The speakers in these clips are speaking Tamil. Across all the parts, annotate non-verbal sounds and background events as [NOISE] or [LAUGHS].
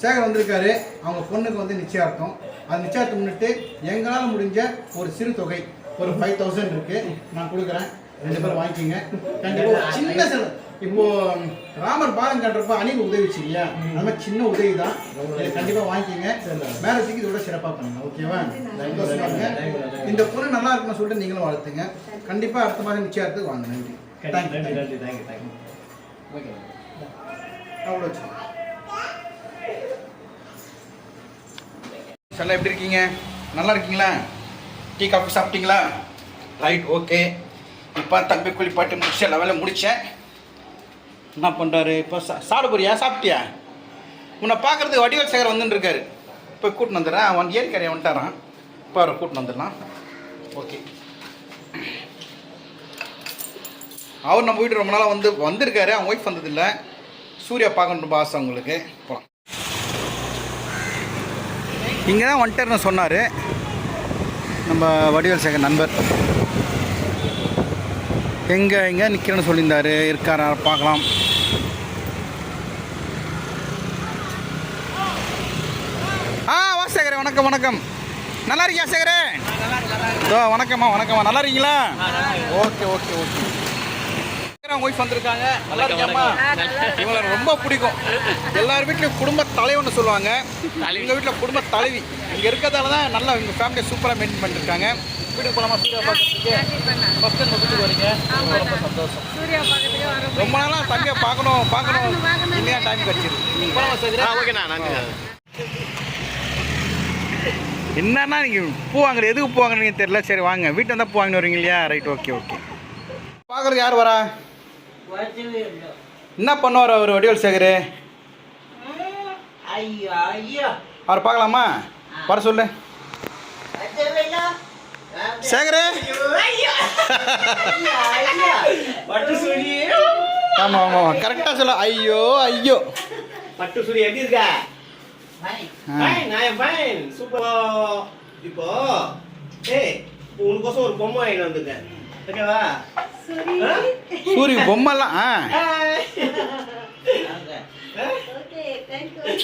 சேகர் வந்திருக்காரு. அவங்க பொண்ணுக்கு வந்து நிச்சயார்த்தம். அது நிச்சயார்த்தம் முன்னிட்டு எங்களால் முடிஞ்ச ஒரு சிறு தொகை ஒரு ஃபைவ் தௌசண்ட் இருக்கு. நான் கொடுக்குறேன். ரெண்டு பேரும் வாங்கிக்கோங்க. கண்டிப்பாக சின்ன செலவு. இப்போ ராமர் பாலம் கட்டுறப்ப அணில் உதவிச்சு இல்லையா மாதிரி சின்ன உதவி தான். இதை கண்டிப்பாக வாங்கிக்கோங்க. மேரேஜுக்கு இதோட சிறப்பாக பண்ணுங்க ஓகேவா. இந்த பொண்ணு நல்லா இருக்குன்னு சொல்லிட்டு நீங்களும் வாழ்த்துங்க கண்டிப்பாக அடுத்த மாதம் நிச்சயார்த்துக்கு வாங்க. நன்றி. தேங்க்யூ நன்றி தேங்க்யூ தேங்க்யூ அவ்வளோ எல்லாம் எப்படி இருக்கீங்க? நல்லா இருக்கீங்களா? டீ காஃபி சாப்பிட்டீங்களா? Right okay. இப்போ தம்பி குளிப்பாட்டி முடிச்சு எல்லா வேலையும் முடித்தேன் என்ன பண்ணுறாரு இப்போ சா சாப்பிட போறியா? சாப்பிட்டியா? உன்னை பார்க்குறதுக்கு வடிவல் சேகர் வந்துன்னு இருக்காரு. போய் கூட்டின்னு வந்துடுறேன். அவன் ஏற்கரையை வந்துட்டாரான் இப்போ அவரை கூட்டின்னு வந்துடலாம். ஓகே. அவர் நம்ம வீட்டு ரொம்ப நாளாக வந்து வந்திருக்காரு. அவன் ஒய்ஃப் வந்ததில்லை. சூர்யா பார்க்கணும் பாஸ் உங்களுக்கு போகலாம் இங்கே தான் வந்துட்டார்னு சொன்னார். நம்ம வடிவேல் சேகர் நண்பர். எங்கே எங்கே நிற்கிறேன்னு சொல்லியிருந்தாரு. இருக்காரா பார்க்கலாம். ஆ வா சேகரே வணக்கம் வணக்கம். நல்லா இருக்கியா சேகரே? இதோ வணக்கம்மா வணக்கம்மா. நல்லா இருக்கீங்களா? Okay okay okay. ஒய்ஃப் வந்திருக்காங்க. நல்லா இருக்கியாம்மா? இவங்களை ரொம்ப பிடிக்கும். எல்லார் வீட்லையும் குடும்ப தலைவன்னு சொல்லுவாங்க. எங்கள் வீட்டில் குடும்ப தலைவி. இங்கே இருக்கிறதால தான் நல்லா எங்கள் ஃபேமிலியை சூப்பராக மெயின்டைன் பண்ணிருக்காங்க. வீட்டுக்கு போகலாமா சூர்யா பார்க்கறதுக்கு ஃபஸ்ட் டைம் வீட்டுக்கு வரீங்க. ரொம்ப சந்தோஷம். ரொம்ப நாளாக தம்பியை பார்க்கணும் பார்க்கணும். இல்லையா டைம் கிடச்சிருக்கு போகலாமா சேகரே ஓகேண்ணா நன்றி. என்னன்னா நீங்கள் பூ வாங்குற எதுக்கு பூ வாங்குறீங்க தெரியல. சரி வாங்க. வீட்டில் இருந்தால் பூ வாங்கிட்டு வரீங்க இல்லையா? ரைட் ஓகே ஓகே பார்க்குறது யார் வரா? என்ன பண்ணுவார் அவர் வடிவல் சேகர்? ஐயா ஐயா. அவர் பார்க்கலாமா? வர சொல்லு. சேகரே? ஆமாம் ஆமாம் கரெக்டாக சொல்ல ஐயோ ஐயோ. பட்டு சூரி எப்படி இருக்க? இப்போ ஏய் உனக்கோசம் ஒரு பொம்மை வாங்கிட்டு வந்திருக்கேன் ஓகேவா? சூரிய பொம்மைலாம் ஆ hi. Ah? Okay thank you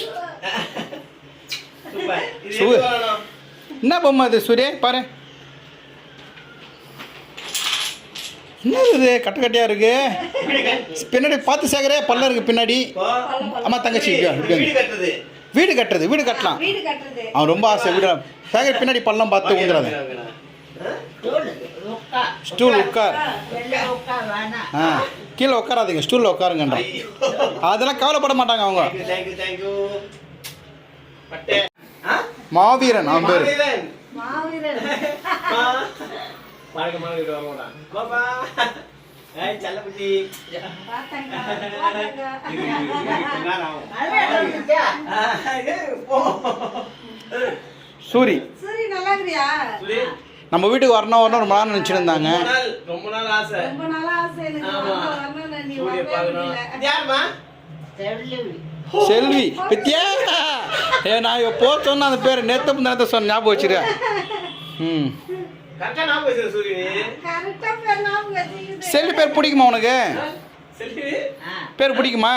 super. இது சூ- எப்படி வரணும் என்ன பொம்மை இது சூரிய பாரு. என்ன இது? கட்ட கட்டையாக இருக்கு? பின்னாடி பார்த்து சேகரே பல்ல இருக்கு பின்னாடி. அம்மா தங்கச்சி. வீடு கட்டுறது. வீடு கட்டலாம். வீடு கட்டுறது. அவன் ரொம்ப ஆசை வீடு சேகர் பின்னாடி பள்ளம் பார்த்து ஓகே, ஸ்டூல் உட்கார். ஆ கீழே உட்காராதீங்க ஸ்டூலில் உட்காருங்கன்றா ஐயோ. அதெல்லாம் கவலைப்பட மாட்டாங்க அவங்க? மாவீரன் அவன் பேர். [LAUGHS] [LAUGHS] சூரி. சூரி நல்லா இருக்கிறியா? சுரே, நம்ம வீட்டுக்கு வரணும் வரணும் ரொம்ப நாள் நினச்சிட்டு இருந்தாங்க ரொம்ப நாள் ஆசை. ரொம்ப நாளா ஆசை செல்வி. செல்வி பத்தியா ஏ நான் இப்போ சொன்ன அந்த பேர் நேற்று நேரத்தை சொன்ன ஞாபகம் வச்சிரு. ம். கரெக்டா பேர் பிடிக்குமா உனக்கு? பேர் பிடிக்குமா?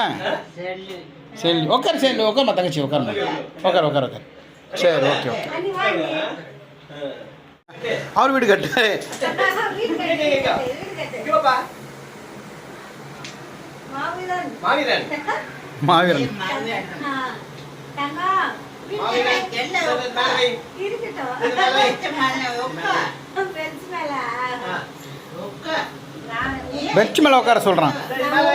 செல்வி. செல்வி உட்கார் செல்வி உட்காருமா தங்கச்சி உட்காருமா உட்கார் உட்கார் உட்கார் சரி ஓகே ஓகே. அவர் வீடு கட்டு. மாவீரன். மாவீரன் மேல மேலே உட்கார சொல்றான். மேல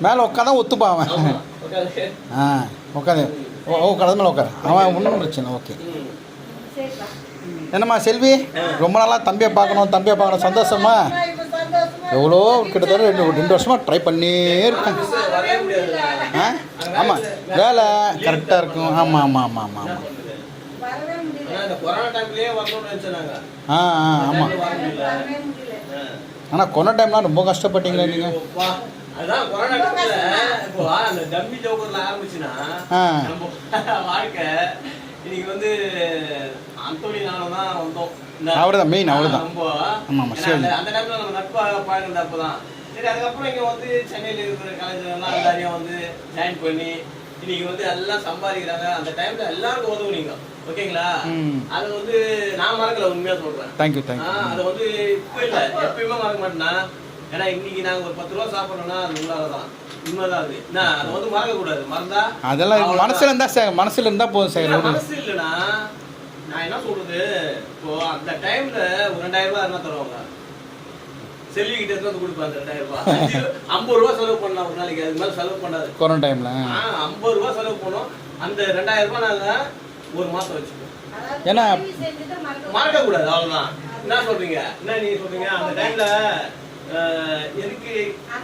மேலே உட்காதான் ஒத்துப்பாவன் ஆ உட்காந்து ஓ உட்காந்து மேலே உட்காரு. அவன் ஒன்றும் பிரச்சனை ஓகே. என்னம்மா செல்வி? ரொம்ப நாளாக தம்பியை பார்க்கணும் தம்பியை பார்க்கணும். சந்தோஷமா? எவ்வளோ கிட்டத்தட்ட ரெண்டு ரெண்டு வருஷமாக ட்ரை பண்ணியே இருக்கேன் வரவே முடியாது ஆ ஆமாம் வேலை கரெக்டாக இருக்கும் ஆமாம் ஆமாம் ஆமாம் ஆமாம் ஆமாம் ஆ ஆ ஆமாம் ஆனால் கொரோனா டைம்லாம் ரொம்ப கஷ்டப்பட்டீங்களே நீங்கள் அதான் கொரோனா டைம்ல இப்போ அந்த டம்மி ஜோக்கர்ல ஆரம்பிச்சுன்னா. நம்ம வாழ்க்கை இன்னைக்கு வந்து அந்தோனி நானும் தான் வந்தோம் அவர்தான் main, அவர்தான். ரொம்ப. ஆமா, ஆமா, ஏன்னா சரி. அந்த- நேரத்துல நம்ம நட்பா பழகுனது அப்பதான். சரி அதுக்கப்புறம் இங்க வந்து சென்னையில இருக்கிற கலைஞர்கள்லாம் எல்லாரையும் வந்து ஜாயின் பண்ணி இன்னைக்கு வந்து எல்லாம் சம்பாதிக்கிறாங்க அந்த டைம்ல எல்லாருக்கும் உதவுனீங்க ஓகேங்களா. அது வந்து நான் மறக்கல உண்மையா சொல்றேன் தேங்க்யூ தேங்க்யூ அது வந்து இப்ப இல்ல எப்பயுமே மறக்க மாட்டேன்னா ஏன்னா இன்னைக்கு நாங்க ஒரு பத்து ரூபா சாப்பிடறோம்னா அது உங்களாலதான் உண்மைதான் அது. என்ன அதை வந்து மறக்க கூடாது மறந்தா அதெல்லாம். மனசுல இருந்தா சே- மனசுல இருந்தா போதும் சார் மனசு இல்லைன்னா நான் என்ன சொல்றது? இப்போ அந்த டைம்ல ஒரு ரெண்டாயிரம் ரூபாய் என்ன தருவாங்க. செல்வி கிட்ட இருந்து வந்து ரெண்டாயிரம் ரூபாய். ஐம்பது ரூபாய் செலவு பண்ணலாம் ஒரு நாளைக்கு. அது மாதிரி செலவு பண்ணாது. கொரோனா டைம்ல ஐம்பது ரூபாய் செலவு பண்ணோம். அந்த ரெண்டாயிரம் ரூபாய் நாங்க ஒரு மாசம் வச்சுக்கோம் ஏன்னா- மறக்க மறக்க கூடாது. அவ்வளவுதான். என்ன சொல்றீங்க? என்ன நீங்க சொல்றீங்க? அந்த டைம்ல எதுக்கு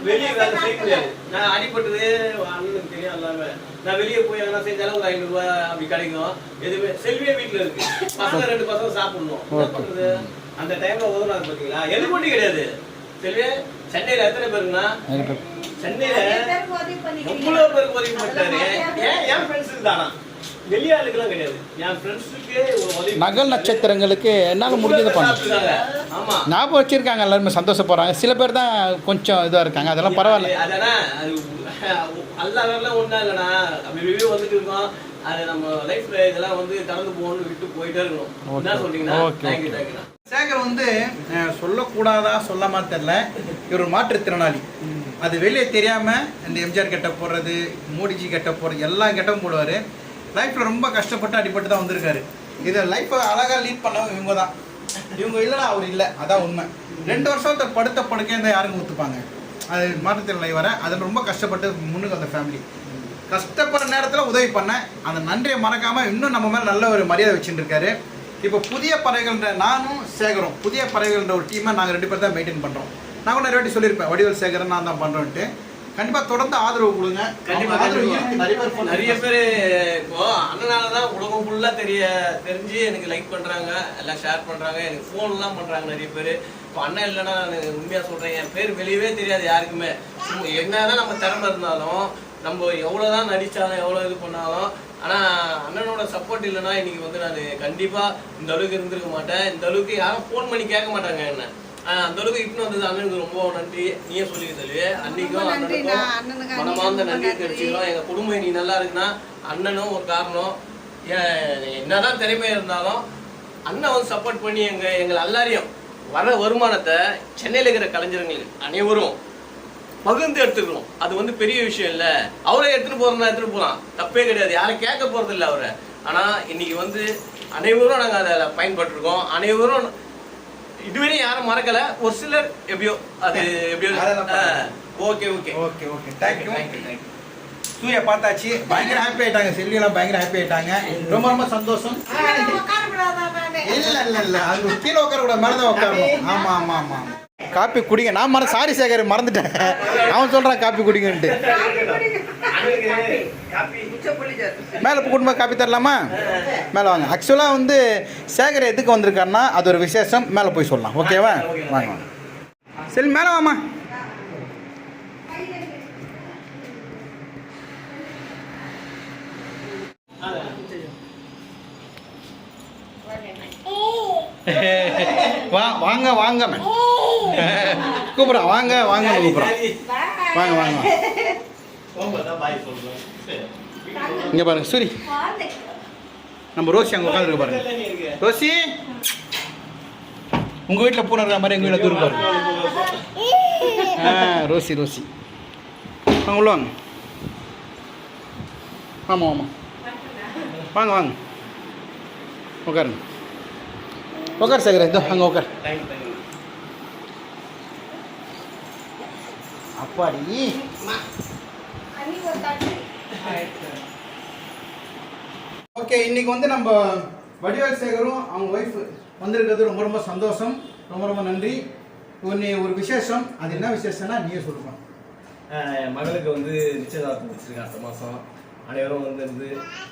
வெளியே வேலை செய்ய முடியாது நான் அடிபட்டது அண்ணனுக்கு தெரியும் எல்லாமே நான் வெளியே போய் எதனா செஞ்சாலும் ஒரு ஐநூறு ரூபாய் அப்படி கிடைக்கும். எதுவுமே செல்வியே வீட்டுல இருக்கு. பசங்க ரெண்டு பசங்க சாப்பிடணும். என்ன பண்றது? அந்த டைம்ல உதவுனாரு பாத்தீங்களா? எது கொண்டு கிடையாது. செல்வியே சென்னையில எத்தனை பேருங்கண்ணா சென்னையில. எவ்வளவு பேருக்கு பண்ணிட்டாரு அதெல்லாம் ஏன் என் ஃப்ரெண்ட்ஸுக்கு தானா வெளியாளுக்கெல்லாம் கிடையாது. என் ஃப்ரெண்ட்ஸுக்கு நகல் நட்சத்திரங்களுக்கு என்னால் முடிஞ்சதை பண்ண. சாப்பிட்டுருக்காங்க. ஆமா. ஞாபகம் வச்சிருக்காங்க எல்லாருமே சந்தோஷப்படுறாங்க. சில பேர் தான் கொஞ்சம் இதாக இருக்காங்க. அதெல்லாம் பரவாயில்ல. இல்லைண்ணா அப்படி வந்துட்டு இருக்கோம். அது நம்ம லைஃப்ல இதெல்லாம் வந்து கடந்து போகணும்னு விட்டு போயிட்டே இருக்கணும். என்ன. சொல்றீங்கன்னா தேங்க்யூ சேகர் வந்து சொல்லக்கூடாதா சொல்லாமா தெரில இவர் மாற்றுத்திறனாளி. அது வெளியே தெரியாம இந்த எம்ஜிஆர் கெட்ட போடுறது மோடிஜி கெட்ட போடுறது எல்லா கெட்டும் போடுவார். லைஃப்பில் ரொம்ப கஷ்டப்பட்டு அடிபட்டு தான் வந்திருக்காரு. இதை லைஃப்பை அழகாக லீட் பண்ணவங்க இவங்க தான் இவங்க இல்லைன்னா அவர் இல்லை. அதான் உண்மை. ரெண்டு வருஷத்தை படுத்த படுக்க இந்த யாருங்க ஒத்துப்பாங்க? அது மாற்றுத்திறனாளி வர அதில் ரொம்ப கஷ்டப்பட்டு முன்னுக்கு அந்த ஃபேமிலி கஷ்டப்படுற நேரத்தில் உதவி பண்ணேன் அந்த நன்றியை மறக்காமல் இன்னும் நம்ம மேலே நல்ல ஒரு மரியாதை வச்சுட்டு இருக்காரு. இப்போ புதிய பறவைகள்ன்ற நானும் சேகரும். புதிய பறவைகள்ன்ற ஒரு டீமை நாங்கள் ரெண்டு பேர் தான் மெயின்டைன் பண்ணுறோம் நான் கூட நிறைய வாட்டி சொல்லியிருப்பேன் வடிவல் சேகரன் நான் தான் பண்ணுறோன்ட்டு கண்டிப்பாக தொடர்ந்து ஆதரவு கொடுங்க. கண்டிப்பா கண்டிப்பா. நிறைய பேர் இப்போ அண்ணனாலதான் உலகம் ஃபுல்லா தெரிய தெரிஞ்சு எனக்கு லைக் பண்றாங்க எல்லாம் ஷேர் பண்றாங்க எனக்கு ஃபோன் எல்லாம் பண்றாங்க நிறைய பேர். இப்போ அண்ணன் இல்லைன்னா நான் உண்மையா சொல்றேன் என் பேர் வெளியவே தெரியாது யாருக்குமே. என்னதான் நம்ம திறமை இருந்தாலும் நம்ம எவ்வளவுதான் நடிச்சாலும் எவ்வளவு இது பண்ணாலும் ஆனா அண்ணனோட சப்போர்ட் இல்லைன்னா இன்னைக்கு வந்து நான் கண்டிப்பா இந்த அளவுக்கு இருந்திருக்க மாட்டேன். இந்த அளவுக்கு யாரும் ஃபோன் பண்ணி கேட்க மாட்டாங்க என்ன. அந்த அளவுக்கு இட்டுன்னு வந்தது அண்ணனுக்கு ரொம்ப நன்றி. நீயே சொல்லி தருவே அன்னைக்கும். அண்ணனுக்கும் அண்ணனுக்கு மனமார்ந்த நன்றியை தெரிவிச்சுக்கிறோம் எங்க குடும்பம் நீ நல்லா இருக்குன்னா அண்ணனும் ஒரு காரணம். என்னதான் திறமை இருந்தாலும் அண்ணன் வந்து சப்போர்ட் பண்ணி எங்க எங்களை எல்லாரையும் வர வருமானத்தை சென்னையில் இருக்கிற கலைஞர்களுக்கு அனைவரும் பகிர்ந்து எடுத்துக்கணும். அது வந்து பெரிய விஷயம் இல்ல. அவரே எடுத்துட்டு போறதா எடுத்துட்டு போலாம். தப்பே கிடையாது. யாரும் கேட்க போறது இல்ல அவரை. ஆனா இன்னைக்கு வந்து அனைவரும் நாங்க அதை பயன்பட்டிருக்கோம் அனைவரும் இதுவரையும் யாரும் மறக்கல. ஒரு சிலர் எப்படியோ அது எப்படியோ. Okay okay. Okay okay. Thank you thank you Surya பார்த்தாச்சு. பயங்கர ஹாப்பி ஆயிட்டாங்க. செல்வியெல்லாம் பயங்கர ஹாப்பி ஆயிட்டாங்க. ரொம்ப ரொம்ப சந்தோஷம்? இல்ல இல்ல இல்ல. அது கீழே உட்கார கூட தான் உட்காரணும். ஆமா ஆமா ஆமா காப்பி குடிங்க. நான் மற சாரி சேகர் மறந்துட்டேன். அவன் சொல்றான் காப்பி குடிங்கன்ட்டு. காப்பி மேலே குடும்பம் காப்பி தரலாமா? மேலே வாங்க. ஆக்சுவலாக வந்து சேகர் எதுக்கு வந்திருக்காருன்னா அது ஒரு விசேஷம். மேலே போய் சொல்லலாம். ஓகேவா வாங்க வாங்க. சரி மேலே வாமா வா வாங்க வாங்க மேம் கூப்பிட்றான் வாங்க வாங்க கூப்பிட்றான் வாங்க. வாங்க இங்கே பாருங்க சூரி. நம்ம ரோசி அங்கே உட்காந்துருக்கு பாருங்க. ரோசி? உங்க வீட்டில் பூனை இருக்கிற மாதிரி எங்கள் வீட்டில் தூர் பாருங்க. ஆ ரோசி ரோசி. வாங்க உள்ள வாங்க. ஆமாம் ஆமாம் வாங்க வாங்க. உட்காருங்க. உட்கார் சேகர் இதோ அங்கே உட்கார். தேங்க்யூ அப்பாடி. ஓகே இன்றைக்கி வந்து நம்ம வடிவேல் சேகரும் அவங்க ஒய்ஃப் வந்திருக்கிறது ரொம்ப ரொம்ப சந்தோஷம். ரொம்ப ரொம்ப நன்றி. ஒன்று ஒரு விசேஷம். அது என்ன விசேஷம்னா நீயே சொல்லுவோம் மகளுக்கு வந்து நிச்சயதார்த்தம் வச்சுருக்கேன் அடுத்த மாதம் அனைவரும் வந்துருந்து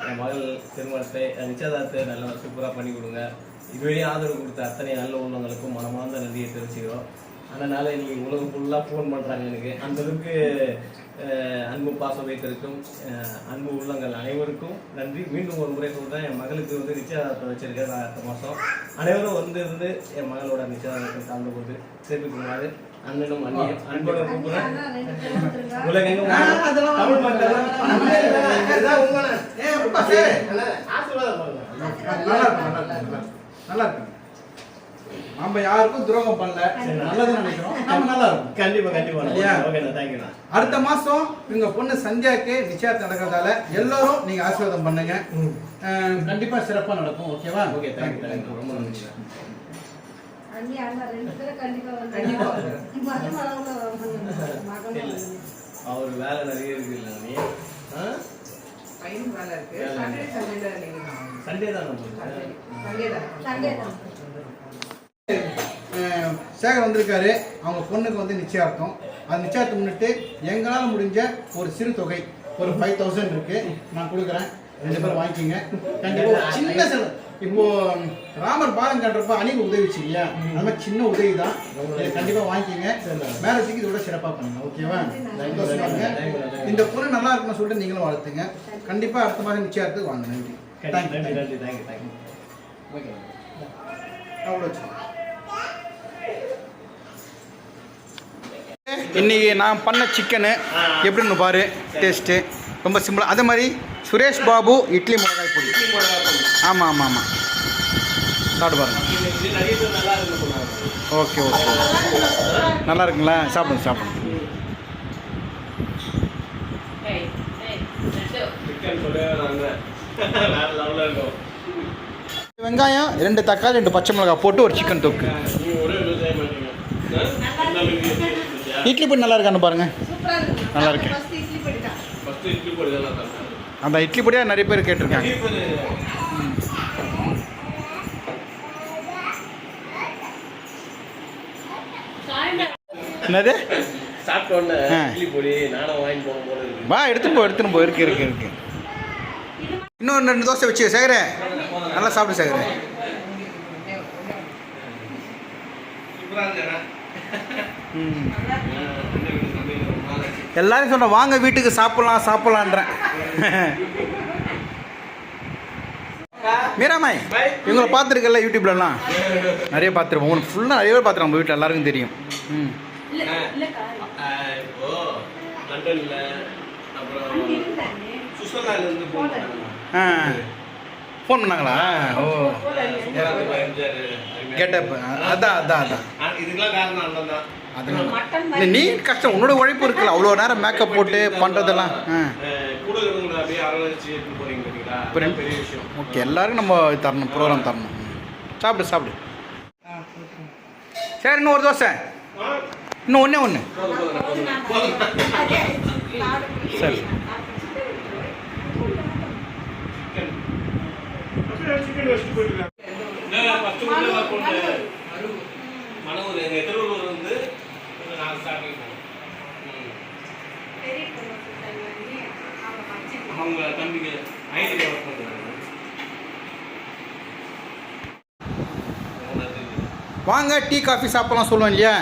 என் மகள் திருமணத்தை நிச்சயதார்த்தத்தை நல்லா சூப்பராக பண்ணி கொடுங்க. இதுவரையும் ஆதரவு கொடுத்த அத்தனை நல்ல உள்ளவங்களுக்கும் மனமார்ந்த நன்றியை தெரிவிச்சுக்கிறோம். அதனால் இன்னைக்கு உலகம் ஃபுல்லாக ஃபோன் பண்ணுறாங்க எனக்கு. அந்த அளவுக்கு அன்பு பாசம் வைத்திருக்கும் அன்பு உள்ளங்கள் அனைவருக்கும் நன்றி. மீண்டும் ஒரு முறை சொல்கிறேன் என் மகளுக்கு வந்து நிச்சயதார்த்தம் வச்சிருக்கேன் நான் அடுத்த மாதம் அனைவரும் வந்து இருந்து என் மகளோட நிச்சயதார்த்தத்தில் கலந்து கொண்டு சேர்த்துக்குமாறு அண்ணனும் அண்ணியும் அன்போட கூப்பிடுறேன். உலகெங்கும் தமிழ் மக்கள் இதுதான் உண்மை. நம்ம யாருக்கும் துரோகம் பண்ணல. நல்லது நினைக்கிறோம். நம்ம நல்லா இருக்கும். கண்டிப்பா கண்டிப்பா. இல்லையா? ஓகேண்ணா தேங்க்யூண்ணா அடுத்த மாசம் இவங்க பொண்ணு சந்தியாக்கு நிச்சயதார்த்தம் நடக்கிறதால எல்லாரும் நீங்க ஆசீர்வாதம் பண்ணுங்க. கண்டிப்பா சிறப்பா நடக்கும். ஓகேவா ஓகே தேங்க்யூ தேங்க்யூ ரொம்ப நன்றி. அவர் வேலை நிறைய இருக்கு இல்ல நீ ஆ? பையனுக்கு வேலை இருக்கு. வேலை சண்டே தான் சண்டே தான் சண்டே. தான். சேகர் வந்திருக்காரு. அவங்க பொண்ணுக்கு வந்து நிச்சயார்த்தம். அது நிச்சயத்தை முன்னிட்டு எங்களால் முடிஞ்ச ஒரு சிறு தொகை ஒரு ஃபைவ் தௌசண்ட் இருக்கு. நான் கொடுக்குறேன். ரெண்டு பேரும் வாங்கிக்கோங்க. கண்டிப்பா. ஒரு சின்ன செலவு. இப்போ ராமர் பாலம் கட்டுறப்ப அணில் உதவிச்சு இல்லையா? மாதிரி சின்ன உதவி தான். இதை கண்டிப்பா வாங்கிக்கோங்க. மேரேஜுக்கு இதோட சிறப்பா பண்ணுங்க. ஓகேவா. இந்த பொண்ணு நல்லா இருக்குன்னு சொல்லிட்டு நீங்களும் வாழ்த்துங்க கண்டிப்பா அடுத்த மாதம் நிச்சயத்துக்கு வாங்க. நன்றி. தேங்க்யூ நன்றி தேங்க்யூ தேங்க்யூ ஓகே அவ்வளோ இன்னைக்கு நான் பண்ண சிக்கனு எப்படின்னு பாரு டேஸ்ட்டு ரொம்ப சிம்பிளாக அதே மாதிரி சுரேஷ் பாபு இட்லி மிளகாய் பொடி. ஆமாம் ஆமாம் ஆமாம் சாப்பிட்டு பாருங்க. Okay okay. நல்லா இருக்குங்களா? சாப்பிடுங்க சாப்பிடுங்க. வெங்காயம் ரெண்டு தக்காளி ரெண்டு பச்சை மிளகாய் போட்டு ஒரு சிக்கன் தொக்கு நீங்க ஒரே ஒரு செய்ய மாட்டீங்க ஆ? இந்த அளவுக்கு இருந்துச்சா? இட்லி பொடி நல்லா இருக்கான்னு பாருங்க சூப்பரா இருக்கு. நல்லா இருக்கு. first இட்லி பொடி தான். ஃபர்ஸ்ட் இட்லி பொடி தான் நான் தரேன். அந்த இட்லி பொடியாக நிறைய பேர் கேட்டிருக்காங்க என்னது சாப்பிட்ட உடனே ஆ. இட்லி பொடி நானும் வாங்கி போன போல இருக்கு வா எடுத்துன்னு போ எடுத்துன்னு போ இருக்கு இருக்கு இருக்கு இன்னும் ரெண்டு தோசை வச்சு சேகரே நல்லா சாப்பிடு சேகரே சூப்பரா இருக்கா ம் எல்லாரும் சொல்கிறேன் வாங்க வீட்டுக்கு சாப்பிட்லாம் சாப்பிட்லான்றேன். மீராமாய் இவங்களை பார்த்துருக்கல யூடியூப்லலாம்? நிறைய பார்த்துருப்போம். உங்களுக்கு ஃபுல்லாக நிறைய பேர் பார்த்துருவோம் நம்ம வீட்டில் எல்லாருக்கும் தெரியும். ம். ஆ ஃபோன் பண்ணாங்களா? ஓ. கெட்டப் அதான் அதான் அதான். அதனால நீ கஷ்டம் உன்னோட உழைப்பு இருக்குல்ல. அவ்வளோ நேரம் மேக்கப் போட்டு பண்ணுறதெல்லாம் ஓகே எல்லாருக்கும் நம்ம தரணும் ப்ரோக்ராம் தரணும். சாப்பிடு சாப்பிடு. சரி இன்னும் ஒரு தோசை. இன்னும் ஒன்றே ஒன்று சரி ஃபர்ஸ்ட் உள்ள கொண்டு மனூர் எங்க திருவள்ளூர் வந்து ஸ்டார்டிங். அவங்க ஐடி ஒர்க் பண்ணுறாங்க வாங்க டீ காஃபி சாப்பிடலாம் சொல்லுவோம் இல்லையா?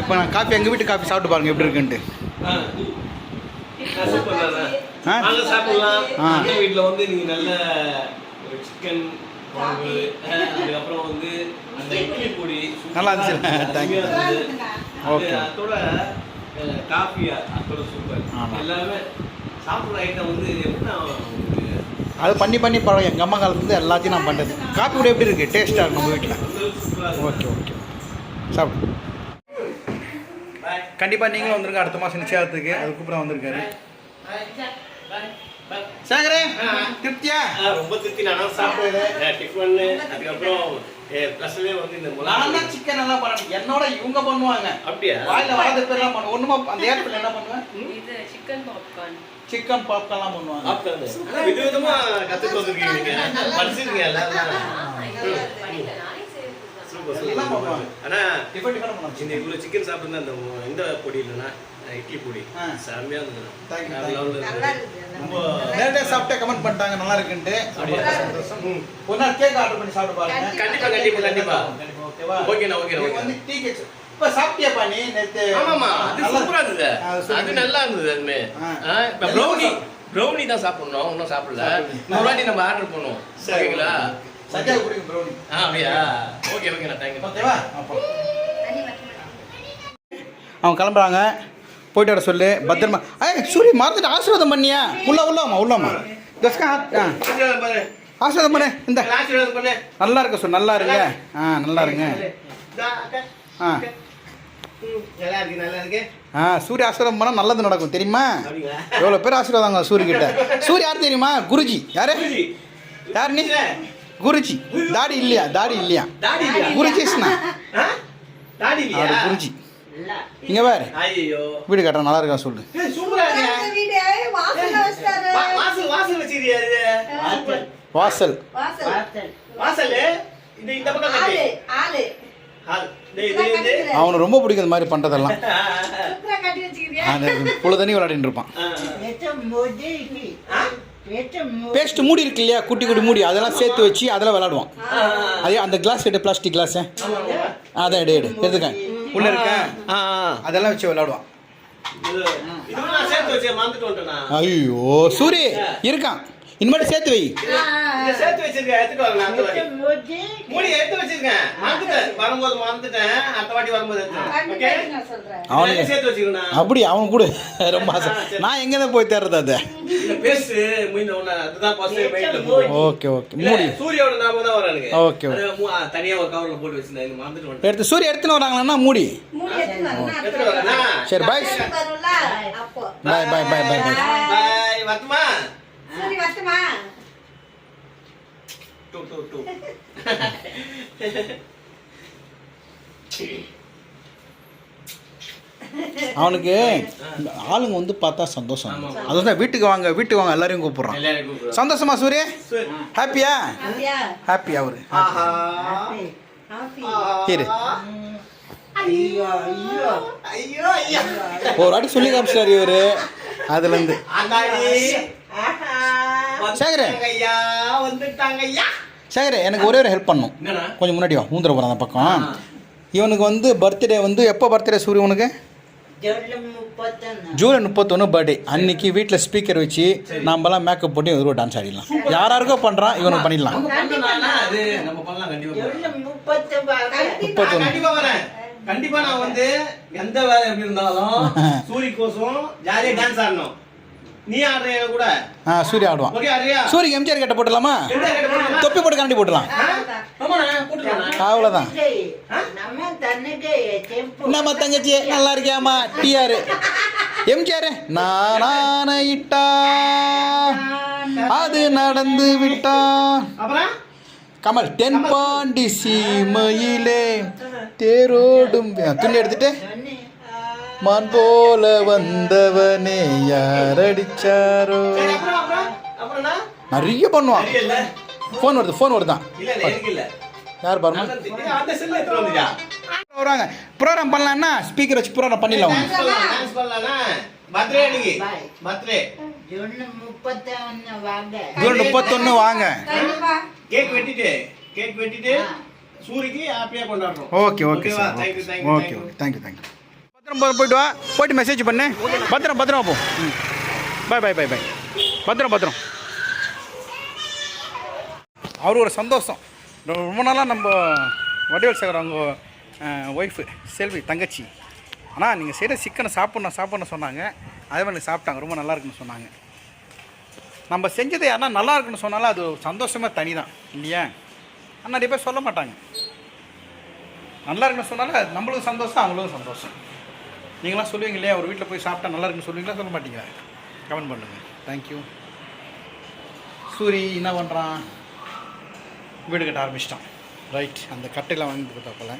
இப்போ நான் காஃபி எங்கள் வீட்டு காஃபி சாப்பிட்டு பாருங்க எப்படி இருக்குன்ட்டு. ஆ. சாப்பிடலாம். வீட்டில் வந்து நீங்கள் நல்ல சிக்கன் குழம்பு [LAUGHS] அதுக்கப்புறம் வந்து அந்த இட்லி பொடி நல்லா இருந்துச்சு. [LAUGHS] Okay. அதோட காஃபி அதோட சூப்பர். எல்லாமே சாப்பிட்ற ஐட்டம் வந்து எப்படின்னா அது பண்ணி பண்ணி பழம். எங்கள் அம்மா காலத்துலேருந்து எல்லாத்தையும் நான் பண்ணுறது காஃபி கூட எப்படி இருக்குது டேஸ்ட்டாக இருக்கும் நம்ம வீட்டில். ஓகே ஓகே சாப்பிடு. கண்டிப்பாக நீங்களும் வந்துருங்க. அடுத்த மாதம் நிச்சயத்துக்கு அது கூப்பிட வந்திருக்காரு. சேகரே திருப்தியா? ரொம்ப திருப்தி. நானும் சாப்பிடுவேன் டிஃபன் அதுக்கப்புறம் ப்ளஸ்லேயே வந்து இந்த நான் தான் சிக்கன் எல்லாம் பண்ணேன் என்னோட இவங்க பண்ணுவாங்க. அப்படியா? வாயில வராத பேர்லாம் அந்த ஏர்பில் என்ன பண்ணுவேன் இது சிக்கன் பாப்கார்ன் சிக்கன் பாப்கார்ன்லாம் பண்ணுவாங்க. விதவிதமா கத்துட்டு வந்திருக்கீங்க நீங்க. படிச்சிருக்கீங்க எல்லாரும் சூப்பர் சூப்பர். ஆனா இந்த இவ்வளவு சிக்கன் சாப்பிட்டு இந்த பொடி இல்லைன்னா? இட்லி பொடி. செம்மையா இருந்தது ரொம்ப நேரடியாக சாப்பிட்டே கமெண்ட் பண்ணிட்டாங்க. நல்லா இருக்குன்ட்டு. ஒரு நாள் கேக் ஆர்டர் பண்ணி சாப்பிட்டு பாருங்க. கண்டிப்பா கண்டிப்பா கண்டிப்பா ஓகேவா ஓகேண்ணா ஓகேண்ணா நீங்க ஓகே வந்து டீ கேக் இப்ப சாப்பிட்டியாப்பா நீ நேத்து? ஆமாமா அது நல்லா- சூப்பரா இருந்தது. அது சூப்பரா அது நல்லா இருந்தது அதுமே ஆ. ஆ, இப்ப ப்ரௌனி ப்ரௌனி தான் சாப்பிடணும். இன்னும் சாப்பிடல. இன்னொரு வாட்டி நம்ம ஆர்டர் பண்ணுவோம் சரி. ஓகேங்களா? சத்யா குடிக்கும் ப்ரௌனி ஆ அப்படியா? ஓகே ஓகேண்ணா. தேங்க்யூ ஓகேவா அப்போ. அவன் கிளம்புறாங்க. போயிட்டு வர சொல்லு பத்திரமா. ஏய் சூரி மறந்துட்டு ஆசீர்வாதம் பண்ணியா? உள்ள உள்ளம்மா உள்ளம்மா. தஸ்கா ஆ. ஆசீர்வாதம் பண்ணு இந்த. நல்லா இருக்க சொல்லு நல்லா இருங்க. ஆ நல்லா இருங்க. ஆ. ஆ சூரிய ஆசீர்வாதம் பண்ணால் நல்லது நடக்கும் தெரியுமா? எவ்வளோ பேர் ஆசீர்வாதம் சூரிய கிட்ட? சூரிய யார் தெரியுமா? குருஜி. யாரு. யார் நீ? குருஜி. தாடி இல்லையா? தாடி இல்லையா? குருஜிஸ்னா குருஜி. இங்க பாரு. வீடு கட்டுற நல்லா இருக்கா சொல்லு வாசல் வாசல் வச்சிருக்கியா இது? வாசல் வாசல். வாசல் இது இந்த பக்கம் ஆளு, கட்டு. ஆளு. ஹால். டேய், இது இது. கட்டிக்கிறேன். அவனுக்கு ரொம்ப பிடிக்கும் இந்த மாதிரி வச்சுக்கிறியா? அந்த புழுதண்ணி விளையாடிட்டு இருப்பான்? பேஸ்ட் மூடி இருக்கு இல்லையா குட்டி குட்டி மூடி அதெல்லாம் சேர்த்து வச்சு அதெல்லாம் விளையாடுவான் ஆ. அதே அந்த கிளாஸ் எடு பிளாஸ்டிக் கிளாஸ். அதான் எடு எடு எடுத்துக்கேன் உள்ள இருக்க? ஆ, ஆ. அதெல்லாம் வச்சு விளையாடுவான் ஐயோ சூரி இருக்கான். இனிமேட்டு சேர்த்து வை. சேர்த்து வச்சிருக்கேன் எடுத்துட்டு வரேன் அடுத்த வாட்டி. மூடி எடுத்து வச்சிருக்கேன். மறந்துட்டேன். வரும்போது மறந்துட்டேன். அடுத்த வாட்டி வரும்போது. அவனுக்கு சேர்த்து வச்சுக்கணும் அப்படி அவன் கூட. ரொம்ப ஆசை. நான் எங்கே தான் போய் தேடுறது அதை? உடனே அதுதான் ஓகே ஓகே. மூடி. சூரியோட ஞாபகம் தான் வரும் எனக்கு ஓகே, தனியா ஒரு கவர்ல போட்டு வச்சிருந்தேன். மறந்துட்டு எடுத்து சூரிய எடுத்துன்னு வராங்களா மூடி. சரி பாய். பாய் பாய் பாய் பாய் பாய் பாய் வரட்டுமா? சரி, வரட்டுமா? டூ டூ டூ. அவனுக்கு ஆளுங்க வந்து பார்த்தா சந்தோஷம். அதுதான் வீட்டுக்கு வாங்க வீட்டுக்கு வாங்க எல்லாரையும் கூப்பிடுறான். சந்தோஷமா சூரிய? சரி. ஹாப்பியா? ஹாப்பி அவரு. ஆஹா. ஹாப்பி. இரு. ஐயோ ஐயோ. ஐயோ ஐயோ. ஒரு வாட்டி சொல்லி காமிச்சிட்டாரு இவரு. அதுல இருந்து. அந்தாடி சேகரே. ஐயா வந்துட்டாங்க ஐயா சேகரே எனக்கு ஒரே ஒரு ஹெல்ப் பண்ணும். கொஞ்சம் முன்னாடி வா ஊந்துட போகிறான் அந்த பக்கம். இவனுக்கு வந்து பர்த்டே வந்து எப்போ பர்த்டே சூரிய உனக்கு? ஜூலை முப்பத்தொன்று பர்த்டே அன்னைக்கு வீட்டில் ஸ்பீக்கர் வச்சு நாமெல்லாம் மேக்கப் போட்டு ஒரு டான்ஸ் ஆடிடலாம். யாராருக்கோ பண்ணுறான் இவனுக்கு பண்ணிடலாம். முப்பத்தொன்று கண்டிப்பா நான் வந்து எந்த வேலை எப்படி இருந்தாலும் [LAUGHS] சூரி கோசம் ஜாலியா டான்ஸ் ஆடணும். நீ கூட. ஆ சூரிய ஆடுவான். சூரியக்கு எம்ஜிஆர் கட்ட போடலாமா? தொப்பி போட்டு கரண்டி. அவ்வளோதான் நம்ம தங்கச்சி நல்லா இருக்கியாமா டிஆர். எம்ஜிஆர் நானான இட்டா. அது நடந்து விட்டா. கமல் தென்பாண்டி சீமையிலே தேரோடும் துணி எடுத்துட்டு. மான் போல வந்தவனே யாரடிச்சாரோ? சரி, அப்புறம் அப்புறம்? அப்புறம்ண்ணா? நிறைய பண்ணுவான்? ஃபோன் வருது ஃபோன் வருதான் இல்ல, இல்ல, எனக்கு இல்ல. யார் பாருமா? வருவாங்க ப்ரோக்ராம் பண்ணலாம்னா ஸ்பீக்கர் வச்சு ப்ரோக்ராம் பண்ணிடலாம். ஜூன் முப்பத்தொன்று வாங்க. கேக் வெட்டிட்டு கேக் வெட்டிட்டு சூரிக்கு ஹாப்பியா கொண்டாடுறோம். Okay okay? Sir okay. Okay thank you thank you போயிட்டு வா. போயிட்டு மெசேஜ் பண்ணு. பத்திரம் பத்திரம் போ. ம் பாய் பாய் பாய் பாய் பத்திரம் பத்திரம். அவர் ஒரு சந்தோஷம். ரொம்ப நாளாக நம்ம வடிவேல் சேகர் அவங்க ஒய்ஃபு செல்வி தங்கச்சி. ஆனால் நீங்கள் செய்கிற சிக்கனை சாப்பிட்ணும் சாப்பிட்ணும் சொன்னாங்க. அதே மாதிரி சாப்பிட்டாங்க. ரொம்ப நல்லா இருக்குன்னு சொன்னாங்க. நம்ம செஞ்சது யாருன்னா நல்லா இருக்குன்னு சொன்னாலும் அது ஒரு சந்தோஷமே தனி தான். இல்லையா? ஆனால் நிறைய பேர் சொல்ல மாட்டாங்க. நல்லா இருக்குன்னு சொன்னாலும் நம்மளுக்கும் சந்தோஷம் அவங்களுக்கும் சந்தோஷம். நீங்களாம் சொல்லுவீங்க இல்லையா ஒரு வீட்டில் போய் சாப்பிட்டா நல்லா இருக்குன்னு சொல்லுவீங்களா? சொல்ல மாட்டீங்க. கமெண்ட் பண்ணுங்கள் தேங்க்யூ சூரி என்ன பண்ணுறான் வீடு கட்ட ஆரம்பிச்சிட்டான். ரைட் அந்த கட்டையில் வாங்கி கொடுத்தா போல.